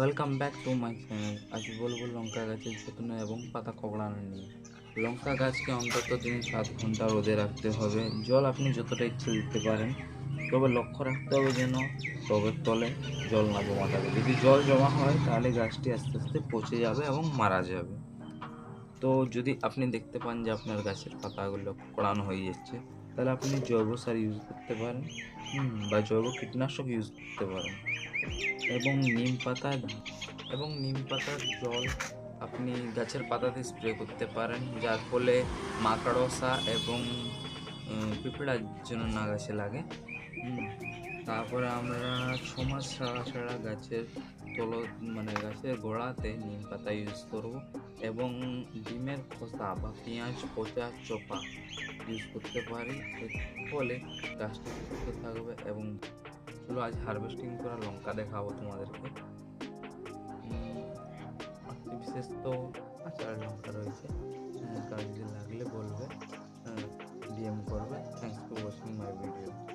Welcome back to my channel আজ বলব লঙ্কা গাছের যত্ন এবং পাতা কগড়ানো নিয়ে। লঙ্কা গাছকে অন্তত তিন সাত ঘণ্টা রোদে রাখতে হবে। জল আপনি যতটা ইচ্ছে দিতে পারেন। তবে লক্ষ্য রাখতে হবে যেন টবের তলে জল না জমা থাকে। যদি জল জমা হয়, তাহলে গাছটি আস্তে আস্তে পচে যাবে এবং মারা যাবে। তো যদি আপনি দেখতে পান যে আপনার গাছের পাতাগুলো কোড়ানো হয়ে যাচ্ছে তাহলে আপনি জৈব সার ইউজ করতে পারেন বা জৈব কীটনাশক ইউজ করতে পারেন। এবং নিম পাতা, এবং নিম পাতার জল আপনি গাছের পাতাতে স্প্রে করতে পারেন, যার ফলে মাকড়সা এবং পিঁপড়ার জন্য না গাছে লাগে তারপরে আমরা ছমাস ছাড়া ছাড়া গাছের তল মানে গাছের গোড়াতে নিম পাতা ইউজ করব এবং ডিমের খোসা বা পেঁয়াজ পচা চোপা ইউজ করতে পারি। ফলে গাছটি সুস্থ থাকবে এবং চলো আজ হারভেস্টিং করা লঙ্কা দেখাবো তোমাদেরকে। বিশেষ তো আচার লঙ্কা রয়েছে। হ্যাঁ, কাজ লাগলে বলবে ডিএম করবে। Thanks for watching my video